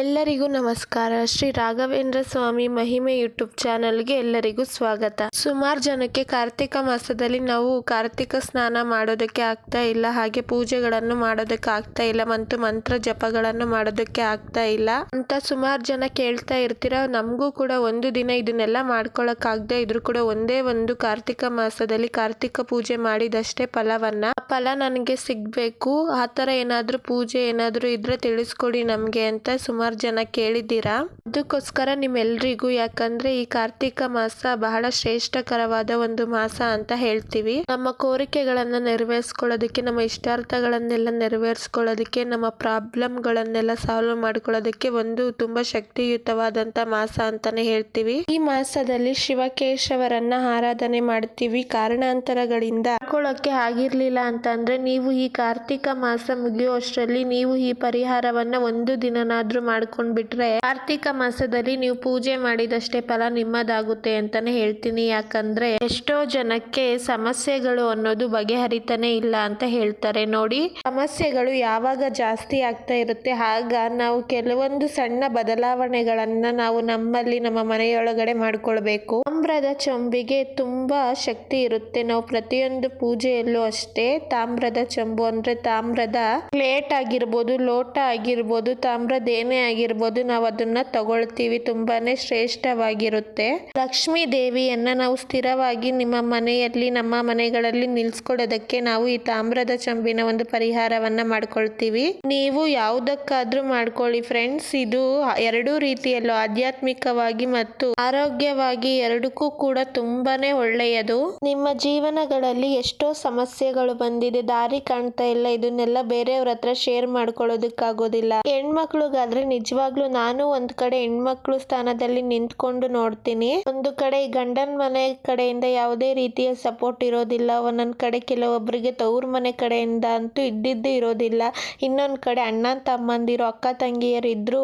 ಎಲ್ಲರಿಗೂ ನಮಸ್ಕಾರ. ಶ್ರೀ ರಾಘವೇಂದ್ರ ಸ್ವಾಮಿ ಮಹಿಮೆ ಯೂಟ್ಯೂಬ್ ಚಾನಲ್ಗೆ ಎಲ್ಲರಿಗೂ ಸ್ವಾಗತ. ಸುಮಾರು ಜನಕ್ಕೆ ಕಾರ್ತಿಕ ಮಾಸದಲ್ಲಿ ನಾವು ಕಾರ್ತಿಕ ಸ್ನಾನ ಮಾಡೋದಕ್ಕೆ ಆಗ್ತಾ ಇಲ್ಲ. ಹಾಗೆ ಪೂಜೆಗಳನ್ನು ಮಾಡೋದಕ್ಕೆ ಆಗ್ತಾ ಇಲ್ಲ. ಮತ್ತು ಮಂತ್ರ ಜಪಗಳನ್ನು ಮಾಡೋದಕ್ಕೆ ಆಗ್ತಾ ಇಲ್ಲ. ಅಂತ ಸುಮಾರು ಜನ ಕೇಳ್ತಾ ಇರ್ತೀರ? ನಮಗೂ ಕೂಡ ಒಂದು ದಿನ ಇದನ್ನೆಲ್ಲ ಮಾಡ್ಕೊಳಕ್ ಆಗದೆ ಇದ್ರು ಕೂಡ ಒಂದೇ ಒಂದು ಕಾರ್ತಿಕ ಮಾಸದಲ್ಲಿ ಕಾರ್ತಿಕ ಪೂಜೆ ಮಾಡಿದಷ್ಟೇ ಫಲವನ್ನ. ಫಲ ನನಗೆ ಸಿಗ್ಬೇಕು. ಆ ಥರ ಏನಾದರೂ ಪೂಜೆ ಏನಾದರೂ ಇದ್ರೆ ತಿಳಿಸ್ಕೊಡಿ ನಮಗೆ ಅಂತ ಸುಮಾರು ಜನ ಕೇಳಿದ್ದೀರಾ? ಅದಕ್ಕೋಸ್ಕರ ನಿಮ್ಮೆಲ್ರಿಗೂ, ಯಾಕಂದ್ರೆ ಈ ಕಾರ್ತಿಕ ಮಾಸ ಬಹಳ ಶ್ರೇಷ್ಠಕರವಾದ ಒಂದು ಮಾಸ ಅಂತ ಹೇಳ್ತೀವಿ. ನಮ್ಮ ಕೋರಿಕೆಗಳನ್ನ ನೆರವೇರಿಸ್ಕೊಳ್ಳೋದಕ್ಕೆ, ನಮ್ಮ ಇಷ್ಟಾರ್ಥಗಳನ್ನೆಲ್ಲ ನೆರವೇರಿಸ್ಕೊಳ್ಳೋದಕ್ಕೆ, ನಮ್ಮ ಪ್ರಾಬ್ಲಮ್ಗಳನ್ನೆಲ್ಲ ಸಾಲ್ವ್ ಮಾಡ್ಕೊಳ್ಳೋದಕ್ಕೆ ಒಂದು ತುಂಬಾ ಶಕ್ತಿಯುತವಾದಂತ ಮಾಸ ಅಂತಾನೆ ಹೇಳ್ತೀವಿ. ಈ ಮಾಸದಲ್ಲಿ ಶಿವಕೇಶವರನ್ನ ಆರಾಧನೆ ಮಾಡ್ತೀವಿ. ಕಾರಣಾಂತರಗಳಿಂದ ಹಾಕೊಳ್ಳೋಕೆ ಆಗಿರ್ಲಿಲ್ಲ ಅಂತಂದ್ರೆ, ನೀವು ಈ ಕಾರ್ತಿಕ ಮಾಸ ಮುಗಿಯುವಷ್ಟರಲ್ಲಿ ನೀವು ಈ ಪರಿಹಾರವನ್ನ ಒಂದು ದಿನನಾದ್ರೂ ಮಾಡ್ಕೊಂಡ್ಬಿಟ್ರೆ ಕಾರ್ತಿಕ ಮಾಸದಲ್ಲಿ ನೀವು ಪೂಜೆ ಮಾಡಿದಷ್ಟೇ ಫಲ ನಿಮ್ಮದಾಗುತ್ತೆ ಅಂತಾನೆ ಹೇಳ್ತೀನಿ. ಯಾಕಂದ್ರೆ ಎಷ್ಟೋ ಜನಕ್ಕೆ ಸಮಸ್ಯೆಗಳು ಅನ್ನೋದು ಬಗೆಹರಿತಾನೆ ಇಲ್ಲ ಅಂತ ಹೇಳ್ತಾರೆ. ನೋಡಿ, ಸಮಸ್ಯೆಗಳು ಯಾವಾಗ ಜಾಸ್ತಿ ಆಗ್ತಾ ಇರುತ್ತೆ, ಆಗ ನಾವು ಕೆಲವೊಂದು ಸಣ್ಣ ಬದಲಾವಣೆಗಳನ್ನ ನಾವು ನಮ್ಮಲ್ಲಿ, ನಮ್ಮ ಮನೆಯೊಳಗಡೆ ಮಾಡ್ಕೊಳ್ಬೇಕು. ತಾಮ್ರದ ಚೊಂಬಿಗೆ ತುಂಬಾ ಶಕ್ತಿ ಇರುತ್ತೆ. ನಾವು ಪ್ರತಿಯೊಂದು ಪೂಜೆಯಲ್ಲೂ ಅಷ್ಟೇ ತಾಮ್ರದ ಚೊಂಬು ಅಂದ್ರೆ ತಾಮ್ರದ ಪ್ಲೇಟ್ ಆಗಿರ್ಬೋದು, ಲೋಟ ಆಗಿರ್ಬೋದು, ತಾಮ್ರದ ಏನೇ ಆಗಿರ್ಬೋದು ನಾವು ಅದನ್ನ ತಗೊಳ್ತೀವಿ, ತುಂಬಾನೇ ಶ್ರೇಷ್ಠವಾಗಿರುತ್ತೆ. ಲಕ್ಷ್ಮೀ ದೇವಿಯನ್ನ ನಾವು ಸ್ಥಿರವಾಗಿ ನಿಮ್ಮ ಮನೆಯಲ್ಲಿ, ನಮ್ಮ ಮನೆಗಳಲ್ಲಿ ನಿಲ್ಸ್ಕೊಡೋದಕ್ಕೆ ನಾವು ಈ ತಾಮ್ರದ ಚಂಬಿನ ಒಂದು ಪರಿಹಾರವನ್ನ ಮಾಡ್ಕೊಳ್ತೀವಿ. ನೀವು ಯಾವುದಕ್ಕಾದ್ರೂ ಮಾಡ್ಕೊಳ್ಳಿ ಫ್ರೆಂಡ್ಸ್. ಇದು ಎರಡೂ ರೀತಿಯಲ್ಲೂ ಆಧ್ಯಾತ್ಮಿಕವಾಗಿ ಮತ್ತು ಆರೋಗ್ಯವಾಗಿ ಎರಡಕ್ಕೂ ಕೂಡ ತುಂಬಾನೇ ಒಳ್ಳೆಯದು. ನಿಮ್ಮ ಜೀವನಗಳಲ್ಲಿ ಎಷ್ಟೋ ಸಮಸ್ಯೆಗಳು ಬಂದಿದೆ, ದಾರಿ ಕಾಣ್ತಾ ಇಲ್ಲ. ಇದನ್ನೆಲ್ಲ ಬೇರೆಯವ್ರ ಹತ್ರ ಶೇರ್ ಮಾಡ್ಕೊಳ್ಳೋದಕ್ಕಾಗೋದಿಲ್ಲ. ಹೆಣ್ಮಕ್ಳಿಗಾದ್ರೆ ನಿಜವಾಗ್ಲೂ ನಾನು ಒಂದು ಕಡೆ ಹೆಣ್ಮಕ್ಳು ಸ್ಥಾನದಲ್ಲಿ ನಿಂತ್ಕೊಂಡು ನೋಡ್ತೀನಿ. ಒಂದು ಕಡೆ ಗಂಡನ ಮನೆ ಕಡೆಯಿಂದ ಯಾವುದೇ ರೀತಿಯ ಸಪೋರ್ಟ್ ಇರೋದಿಲ್ಲ. ಒಂದೊಂದ್ ಕಡೆ ಕೆಲವೊಬ್ಬರಿಗೆ ತವ್ರ ಮನೆ ಕಡೆಯಿಂದ ಅಂತೂ ಇದ್ದಿದ್ದು ಇರೋದಿಲ್ಲ. ಇನ್ನೊಂದ್ ಕಡೆ ಅಣ್ಣ ತಮ್ಮಂದಿರು, ಅಕ್ಕ ತಂಗಿಯರು ಇದ್ರು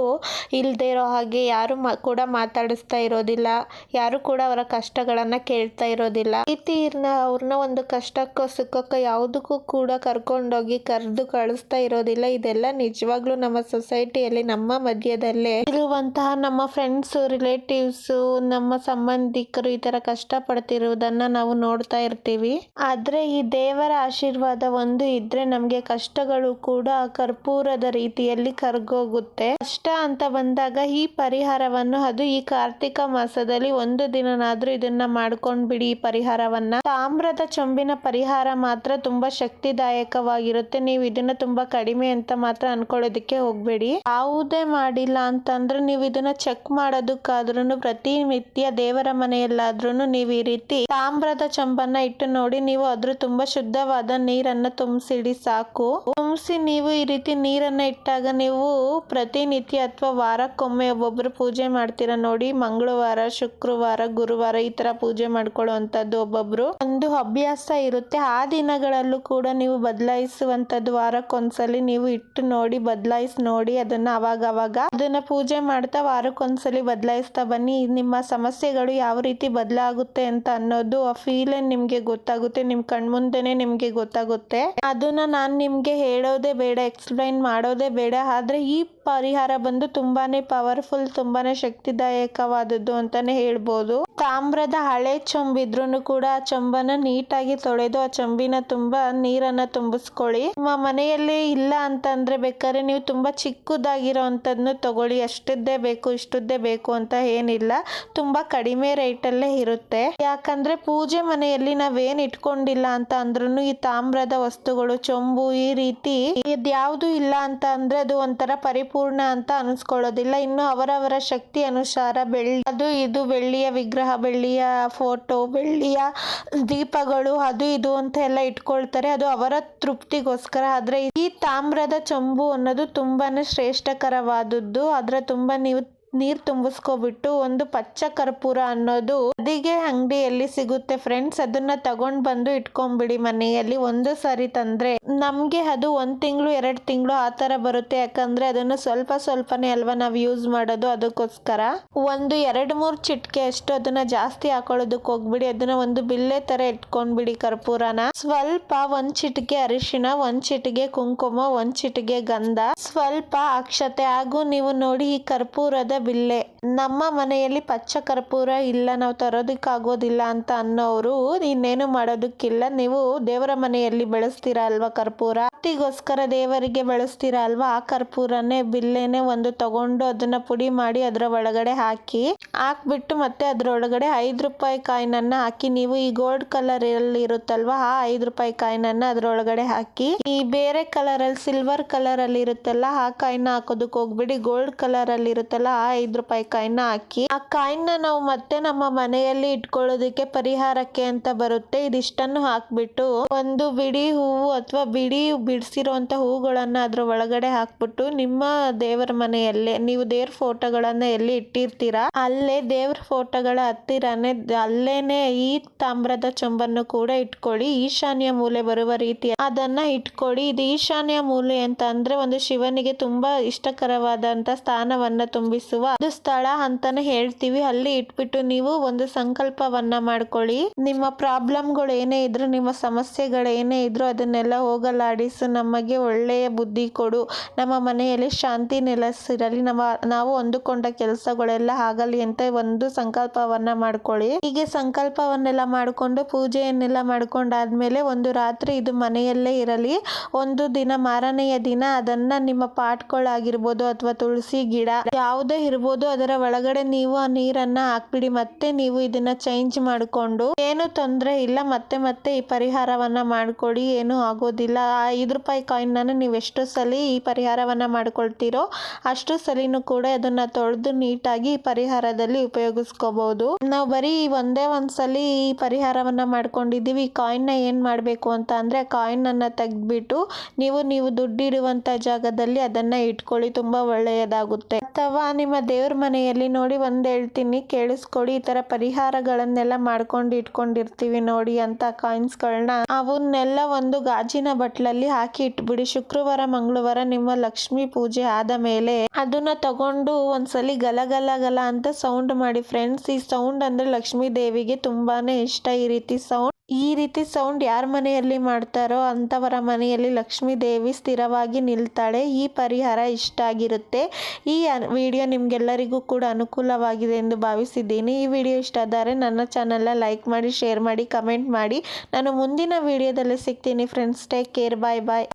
ಇಲ್ದೇ ಇರೋ ಹಾಗೆ ಯಾರು ಕೂಡ ಮಾತಾಡಿಸ್ತಾ ಇರೋದಿಲ್ಲ. ಯಾರು ಕೂಡ ಅವರ ಕಷ್ಟಗಳನ್ನ ಕೇಳ್ತಾ ಇರೋದಿಲ್ಲ. ಇರ್ನ ಅವ್ರನ್ನ ಒಂದು ಕಷ್ಟಕ್ಕೋ, ಸುಖಕ್ಕೋ ಯಾವುದಕ್ಕೂ ಕೂಡ ಕರ್ಕೊಂಡೋಗಿ ಕರೆದು ಕಳಿಸ್ತಾ ಇರೋದಿಲ್ಲ. ಇದೆಲ್ಲ ನಿಜವಾಗ್ಲೂ ನಮ್ಮ ಸೊಸೈಟಿಯಲ್ಲಿ ನಮ್ಮ ಮಧ್ಯದಲ್ಲೇ ಇರುವಂತಹ ನಮ್ಮ ಫ್ರೆಂಡ್ಸ್ ರಿಲೇಟಿವ್ಸ್ ನಮ್ಮ ಸಂಬಂಧಿಕರು ಈ ತರ ಕಷ್ಟ ಪಡ್ತಿರುವುದನ್ನ ನಾವು ನೋಡ್ತಾ ಇರ್ತೀವಿ. ಆದ್ರೆ ಈ ದೇವರ ಆಶೀರ್ವಾದ ಒಂದು ಇದ್ರೆ ನಮ್ಗೆ ಕಷ್ಟಗಳು ಕೂಡ ಕರ್ಪೂರದ ರೀತಿಯಲ್ಲಿ ಕರ್ಗೋಗುತ್ತೆ. ಕಷ್ಟ ಅಂತ ಬಂದಾಗ ಈ ಪರಿಹಾರವನ್ನು, ಅದು ಈ ಕಾರ್ತಿಕ ಮಾಸದಲ್ಲಿ ಒಂದು ದಿನನಾದ್ರೂ ಇದನ್ನ ಮಾಡ್ಕೊಂಡ್ ಬಿಡಿ ಈ ಪರಿಹಾರವನ್ನ. ತಾಮ್ರದ ಚೊಂಬಿನ ಪರಿಹಾರ ಮಾತ್ರ ತುಂಬಾ ಶಕ್ತಿದಾಯಕವಾಗಿರುತ್ತೆ. ನೀವು ಇದನ್ನ ತುಂಬಾ ಕಡಿಮೆ ಅಂತ ಮಾತ್ರ ಅನ್ಕೊಳ್ಳೋದಕ್ಕೆ ಹೋಗ್ಬೇಡಿ. ಯಾವುದೇ ಮಾಡಿಲ್ಲ ಅಂತಂದ್ರೆ ನೀವು ಇದನ್ನ ಚೆಕ್ ಮಾಡೋದಕ್ಕಾದ್ರೂ ಪ್ರತಿನಿತ್ಯ ದೇವರ ಮನೆಯಲ್ಲಾದ್ರೂ ನೀವು ಈ ರೀತಿ ತಾಮ್ರದ ಚಂಬನ್ನ ಇಟ್ಟು ನೋಡಿ ನೀವು ಅದ್ರ ತುಂಬಾ ಶುದ್ಧವಾದ ನೀರನ್ನ ತುಂಬಿಸಿಡಿ ಸಾಕು. ತುಂಬಿಸಿ ನೀವು ಈ ರೀತಿ ನೀರನ್ನ ಇಟ್ಟಾಗ ನೀವು ಪ್ರತಿನಿತ್ಯ ಅಥವಾ ವಾರಕ್ಕೊಮ್ಮೆ ಒಬ್ಬೊಬ್ರು ಪೂಜೆ ಮಾಡ್ತೀರಾ ನೋಡಿ, ಮಂಗಳವಾರ, ಶುಕ್ರವಾರ, ಗುರುವಾರ ಈ ತರ ಪೂಜೆ ಮಾಡ್ಕೊಳ್ಳುವಂತದ್ದು ಒಬ್ಬೊಬ್ರು. ಒಂದು ಅಭ್ಯಾಸ ಇರುತ್ತೆ. ಆ ದಿನಗಳಲ್ಲೂ ಕೂಡ ನೀವು ಬದಲಾಯಿಸುವಂತದ್ದು ವಾರಕ್ಕೊಂದ್ಸಲಿ ನೀವು ಇಟ್ಟು ನೋಡಿ, ಬದಲಾಯಿಸಿ ನೋಡಿ, ಅದನ್ನ ಅವಾಗ ಅವಾಗ ಅದನ್ನ ಪೂಜೆ ಮಾಡ್ತಾ ವಾರಕ್ಕೊಂದ್ಸಲಿ ಬದಲಾಯಿಸ್ತಾ ಬನ್ನಿ. ನಿಮ್ಮ ಸಮಸ್ಯೆಗಳು ಯಾವ ರೀತಿ ಬದಲಾಗುತ್ತೆ ಅಂತ ಅನ್ನೋದು ಆ ಫೀಲ್ ನಿಮ್ಗೆ ಗೊತ್ತಾಗುತ್ತೆ, ನಿಮ್ ಕಣ್ಮುಂದೆನೆ ನಿಮ್ಗೆ ಗೊತ್ತಾಗುತ್ತೆ. ಅದನ್ನ ನಾನ್ ನಿಮ್ಗೆ ಹೇಳೋದೇ ಬೇಡ ಎಕ್ಸ್ಪ್ಲೈನ್ ಮಾಡೋದೇ ಬೇಡ. ಆದ್ರೆ ಈ ಪರಿಹಾರ ಬಂದು ತುಂಬಾನೇ ಪವರ್ಫುಲ್ ತುಂಬಾನೇ ಶಕ್ತಿದಾಯಕವಾದದ್ದು ಅಂತಾನೆ ಹೇಳ್ಬೋದು. ತಾಮ್ರದ ಹಳೆ ಚೊಂಬಿದ್ರು ಕೂಡ ಆ ಚೊಂಬನ ನೀಟಾಗಿ ತೊಳೆದು ಆ ಚೊಂಬಿನ ತುಂಬಾ ನೀರನ್ನ ತುಂಬಿಸ್ಕೊಳ್ಳಿ. ನಿಮ್ಮ ಮನೆಯಲ್ಲಿ ಇಲ್ಲ ಅಂತಂದ್ರೆ ಬೇಕಾದ್ರೆ ನೀವು ತುಂಬಾ ಚಿಕ್ಕದಾಗಿರೋಂಥದ್ನು ತಗೊಳ್ಳಿ. ಅಷ್ಟದ್ದೇ ಬೇಕು, ಇಷ್ಟದ್ದೇ ಬೇಕು ಅಂತ ಏನಿಲ್ಲ. ತುಂಬಾ ಕಡಿಮೆ ರೇಟಲ್ಲೇ ಇರುತ್ತೆ. ಯಾಕಂದ್ರೆ ಪೂಜೆ ಮನೆಯಲ್ಲಿ ನಾವೇನ್ ಇಟ್ಕೊಂಡಿಲ್ಲ ಅಂತ ಅಂದ್ರೂ ಈ ತಾಮ್ರದ ವಸ್ತುಗಳು, ಚೊಂಬು ಈ ರೀತಿ ಇದ್ಯಾವುದು ಇಲ್ಲ ಅಂತ ಅಂದ್ರೆ ಅದು ಒಂಥರ ಪರಿಪೂರ್ಣ ಅಂತ ಅನಿಸ್ಕೊಳ್ಳೋದಿಲ್ಲ. ಇನ್ನು ಅವರವರ ಶಕ್ತಿ ಅನುಸಾರ ಬೆಳ್ಳಿ, ಅದು ಇದು ಬೆಳ್ಳಿಯ ವಿಗ್ರಹ, ಬೆಳ್ಳಿಯ ಫೋಟೋ ಬೆಳ್ಳಿಯ ದೀಪಗಳು, ಅದು ಇದು ಅಂತ ಎಲ್ಲ ಇಟ್ಕೊಳ್ತಾರೆ. ಅದು ಅವರ ತೃಪ್ತಿಗೋಸ್ಕರ. ಆದ್ರೆ ಈ ತಾಮ್ರದ ಚೊಂಬು ಅನ್ನೋದು ತುಂಬಾನೇ ಶ್ರೇಷ್ಠಕರವಾದದ್ದು. ಆದ್ರೆ ತುಂಬಾ ನೀವು ನೀರ್ ತುಂಬಿಸ್ಕೊಬಿಟ್ಟು ಒಂದು ಪಚ್ಚ ಕರ್ಪೂರ ಅನ್ನೋದು ಅದಿಗೆ ಅಂಗಡಿಯಲ್ಲಿ ಸಿಗುತ್ತೆ ಫ್ರೆಂಡ್ಸ್ ಅದನ್ನ ತಗೊಂಡ್ ಬಂದು ಇಟ್ಕೊಂಡ್ಬಿಡಿ ಮನೆಯಲ್ಲಿ. ಒಂದು ಸಾರಿ ತಂದ್ರೆ ನಮ್ಗೆ ಅದು ಒಂದ್ ತಿಂಗಳು, ಎರಡ್ ತಿಂಗಳು ಆ ತರ ಬರುತ್ತೆ. ಯಾಕಂದ್ರೆ ಅದನ್ನ ಸ್ವಲ್ಪ ಸ್ವಲ್ಪನೇ ಅಲ್ವಾ ನಾವು ಯೂಸ್ ಮಾಡೋದು ಅದಕ್ಕೋಸ್ಕರ. ಒಂದು ಎರಡ್ ಮೂರ್ ಚಿಟ್ಕೆ ಅಷ್ಟು ಅದನ್ನ ಜಾಸ್ತಿ ಹಾಕೊಳ್ಳೋದಕ್ಕೆ ಹೋಗ್ಬಿಡಿ. ಅದನ್ನ ಒಂದು ಬಿಲ್ಲೆ ತರ ಇಟ್ಕೊಂಡ್ಬಿಡಿ ಕರ್ಪೂರನ. ಸ್ವಲ್ಪ ಒಂದ್ ಚಿಟಿಕೆ ಅರಿಶಿನ ಒಂದ್ ಚಿಟಿಗೆ ಕುಂಕುಮ, ಒಂದ್ ಚಿಟಿಗೆ ಗಂಧ. ಸ್ವಲ್ಪ ಅಕ್ಷತೆ. ಹಾಗೂ ನೀವು ನೋಡಿ ಈ ಕರ್ಪೂರದ ಬಿಲ್ಲೆ. ನಮ್ಮ ಮನೆಯಲ್ಲಿ ಪಚ್ಚ ಕರ್ಪೂರ ಇಲ್ಲ, ನಾವು ತರೋದಕ್ಕೆ ಆಗೋದಿಲ್ಲ ಅಂತ ಅನ್ನೋರು ಇನ್ನೇನು ಮಾಡೋದಕ್ಕಿಲ್ಲ. ನೀವು ದೇವರ ಮನೆಯಲ್ಲಿ ಬೆಳೆಸ್ತೀರಾ ಅಲ್ವಾ ಕರ್ಪೂರ? ಭಕ್ತಿಗೋಸ್ಕರ ದೇವರಿಗೆ ಬೆಳೆಸ್ತೀರಾ ಅಲ್ವಾ ಆ ಕರ್ಪೂರನೇ? ಬಿಲ್ಲೆನೆ ಒಂದು ತಗೊಂಡು ಅದನ್ನ ಪುಡಿ ಮಾಡಿ ಅದರ ಒಳಗಡೆ ಹಾಕಿ ಹಾಕ್ಬಿಟ್ಟು ಮತ್ತೆ ಅದ್ರೊಳಗಡೆ ಐದು ರೂಪಾಯಿ ಕಾಯಿನನ್ನ ಹಾಕಿ, ನೀವು ಈ ಗೋಲ್ಡ್ ಕಲರ್ ಅಲ್ಲಿ ಇರುತ್ತಲ್ವಾ ಆ ಐದು ರೂಪಾಯಿ ಕಾಯಿನನ್ನ ಅದ್ರೊಳಗಡೆ ಹಾಕಿ, ಈ ಬೇರೆ ಕಲರ್ ಅಲ್ಲಿ, ಸಿಲ್ವರ್ ಕಲರ್ ಅಲ್ಲಿ ಇರುತ್ತಲ್ಲ ಆ ಕಾಯಿನ ಹಾಕೋದಕ್ಕೆ ಹೋಗ್ಬಿಡಿ. ಗೋಲ್ಡ್ ಕಲರ್ ಅಲ್ಲಿ ಇರುತ್ತಲ್ಲ ಆ ಐದು ರೂಪಾಯಿ ಕಾಯಿನ ಹಾಕಿ, ಆ ಕಾಯಿನ ನಾವು ಮತ್ತೆ ನಮ್ಮ ಮನೆಯಲ್ಲಿ ಇಟ್ಕೊಳ್ಳೋದಕ್ಕೆ ಪರಿಹಾರಕ್ಕೆ ಅಂತ ಬರುತ್ತೆ. ಇದಿಷ್ಟನ್ನು ಹಾಕ್ಬಿಟ್ಟು ಒಂದು ಬಿಡಿ ಹೂವು ಅಥವಾ ಬಿಡಿ ಬಿಡಿಸಿರುವಂತ ಹೂಗಳನ್ನ ಅದ್ರ ಒಳಗಡೆ ಹಾಕ್ಬಿಟ್ಟು ನಿಮ್ಮ ದೇವರ ಮನೆಯಲ್ಲೇ, ನೀವು ದೇವ್ರ ಫೋಟೋಗಳನ್ನ ಎಲ್ಲಿ ಇಟ್ಟಿರ್ತೀರಾ, ಅಲ್ಲೇ ದೇವ್ರ ಫೋಟೋಗಳ ಹತ್ತಿರನೇ, ಅಲ್ಲೇನೆ ಈ ತಾಮ್ರದ ಚೊಂಬನ್ನು ಕೂಡ ಇಟ್ಕೊಳ್ಳಿ. ಈಶಾನ್ಯ ಮೂಲೆ ಬರುವ ರೀತಿ ಅದನ್ನ ಇಟ್ಕೊಳ್ಳಿ. ಇದು ಈಶಾನ್ಯ ಮೂಲೆ ಅಂತ ಅಂದ್ರೆ ಒಂದು ಶಿವನಿಗೆ ತುಂಬಾ ಇಷ್ಟಕರವಾದಂತ ಸ್ಥಾನವನ್ನ ತುಂಬಿಸುವ ಒಂದು ಸ್ಥಳ ಅಂತಾನೆ ಹೇಳ್ತೀವಿ. ಅಲ್ಲಿ ಇಟ್ಬಿಟ್ಟು ನೀವು ಒಂದು ಸಂಕಲ್ಪವನ್ನ ಮಾಡ್ಕೊಳ್ಳಿ. ನಿಮ್ಮ ಪ್ರಾಬ್ಲಮ್ಗಳು ಏನೇ ಇದ್ರು, ನಿಮ್ಮ ಸಮಸ್ಯೆಗಳು ಏನೇ ಇದ್ರು ಅದನ್ನೆಲ್ಲ ಹೋಗಲಾಡಿಸು. ನಮಗೆ ಒಳ್ಳೆಯ ಬುದ್ಧಿ ಕೊಡು. ನಮ್ಮ ಮನೆಯಲ್ಲಿ ಶಾಂತಿ ನೆಲೆಸಿರಲಿ. ನಮ್ಮ, ನಾವು ಹೊಂದಿಕೊಂಡ ಕೆಲಸಗಳೆಲ್ಲ ಆಗಲಿ ಅಂತ ಒಂದು ಸಂಕಲ್ಪವನ್ನ ಮಾಡ್ಕೊಳ್ಳಿ. ಹೀಗೆ ಸಂಕಲ್ಪವನ್ನೆಲ್ಲ ಮಾಡಿಕೊಂಡು, ಪೂಜೆಯನ್ನೆಲ್ಲ ಮಾಡ್ಕೊಂಡಾದ್ಮೇಲೆ ಒಂದು ರಾತ್ರಿ ಇದು ಮನೆಯಲ್ಲೇ ಇರಲಿ. ಒಂದು ದಿನ, ಮಾರನೆಯ ದಿನ ಅದನ್ನ ನಿಮ್ಮ ಪಾಟ್ಗಳಾಗಿರ್ಬೋದು ಅಥವಾ ತುಳಸಿ ಗಿಡ, ಯಾವುದೇ ಇರ್ಬೋದು, ಅದರ ಒಳಗಡೆ ನೀವು ಆ ನೀರನ್ನ ಹಾಕ್ಬಿಡಿ. ಮತ್ತೆ ನೀವು ಇದನ್ನ ಚೇಂಜ್ ಮಾಡಿಕೊಂಡು, ಏನು ತೊಂದರೆ ಇಲ್ಲ, ಮತ್ತೆ ಮತ್ತೆ ಈ ಪರಿಹಾರವನ್ನ ಮಾಡ್ಕೊಡಿ. ಏನು ಆಗೋದಿಲ್ಲ. ಆ ಐದು ರೂಪಾಯಿ ಕಾಯಿನ್ ನೀವು ಎಷ್ಟು ಸಲ ಈ ಪರಿಹಾರವನ್ನ ಮಾಡ್ಕೊಳ್ತೀರೋ, ಅಷ್ಟು ಸಲಿನೂ ಕೂಡ ಅದನ್ನ ತೊಳೆದು ನೀಟಾಗಿ ಈ ಪರಿಹಾರದಲ್ಲಿ ಉಪಯೋಗಿಸ್ಕೋಬಹುದು ನಾವು ಬರೀ ಒಂದೇ ಒಂದ್ಸಲಿ ಈ ಪರಿಹಾರವನ್ನ ಮಾಡ್ಕೊಂಡಿದೀವಿ ಈ ಕಾಯಿನ್ನ ಏನ್ ಮಾಡ್ಬೇಕು ಅಂತ ಅಂದ್ರೆ ಕಾಯಿನ್ ಅನ್ನ ತೆಗ್ದ್ಬಿಟ್ಟು ನೀವು ನೀವು ದುಡ್ಡಿಡುವಂತ ಜಾಗದಲ್ಲಿ ಅದನ್ನ ಇಟ್ಕೊಳ್ಳಿ. ತುಂಬಾ ಒಳ್ಳೆಯದಾಗುತ್ತೆ. ಅಥವಾ ನಿಮ್ಮ ದೇವ್ರ ಮನೆಯಲ್ಲಿ ನೋಡಿ ಒಂದು ಹೇಳ್ತೀನಿ, ಕೇಳಿಸ್ಕೊಡಿ, ಈ ಥರ ಪರಿಹಾರಗಳನ್ನೆಲ್ಲ ಮಾಡ್ಕೊಂಡು ಇಟ್ಕೊಂಡಿರ್ತೀವಿ ನೋಡಿ ಅಂತ ಕಾಯಿನ್ಸ್ಗಳನ್ನ ಅವನ್ನೆಲ್ಲ ಒಂದು ಗಾಜಿನ ಬಟ್ಲಲ್ಲಿ ಹಾಕಿ ಇಟ್ಬಿಡಿ. ಶುಕ್ರವಾರ, ಮಂಗಳವಾರ ನಿಮ್ಮ ಲಕ್ಷ್ಮಿ ಪೂಜೆ ಆದ ಮೇಲೆ ಅದನ್ನ ತಗೊಂಡು ಒಂದ್ಸಲಿ ಗಲ ಗಲ ಗಲ ಅಂತ ಸೌಂಡ್ ಮಾಡಿ. ಫ್ರೆಂಡ್ಸ್ ಈ ಸೌಂಡ್ ಅಂದ್ರೆ ಲಕ್ಷ್ಮೀ ದೇವಿಗೆ ತುಂಬಾನೇ ಇಷ್ಟ ಈ ರೀತಿ ಸೌಂಡ್ ಈ ರೀತಿ ಸೌಂಡ್ ಯಾರ ಮನೆಯಲ್ಲಿ ಮಾಡ್ತಾರೋ ಅಂಥವರ ಮನೆಯಲ್ಲಿ ಲಕ್ಷ್ಮೀ ದೇವಿ ಸ್ಥಿರವಾಗಿ ನಿಲ್ತಾಳೆ. ಈ ಪರಿಹಾರ ಇಷ್ಟ ಆಗಿರುತ್ತೆ. ಈ ವಿಡಿಯೋ ನಿಮಗೆಲ್ಲರಿಗೂ ಕೂಡ ಅನುಕೂಲವಾಗಿದೆ ಎಂದು ಭಾವಿಸಿದ್ದೀನಿ. ಈ ವಿಡಿಯೋ ಇಷ್ಟ ಆದರೆ ನನ್ನ ಚಾನಲ್ನ ಲೈಕ್ ಮಾಡಿ, ಶೇರ್ ಮಾಡಿ, ಕಮೆಂಟ್ ಮಾಡಿ. ನಾನು ಮುಂದಿನ ವಿಡಿಯೋದಲ್ಲಿ ಸಿಗ್ತೀನಿ. Friends, take care. Bye bye.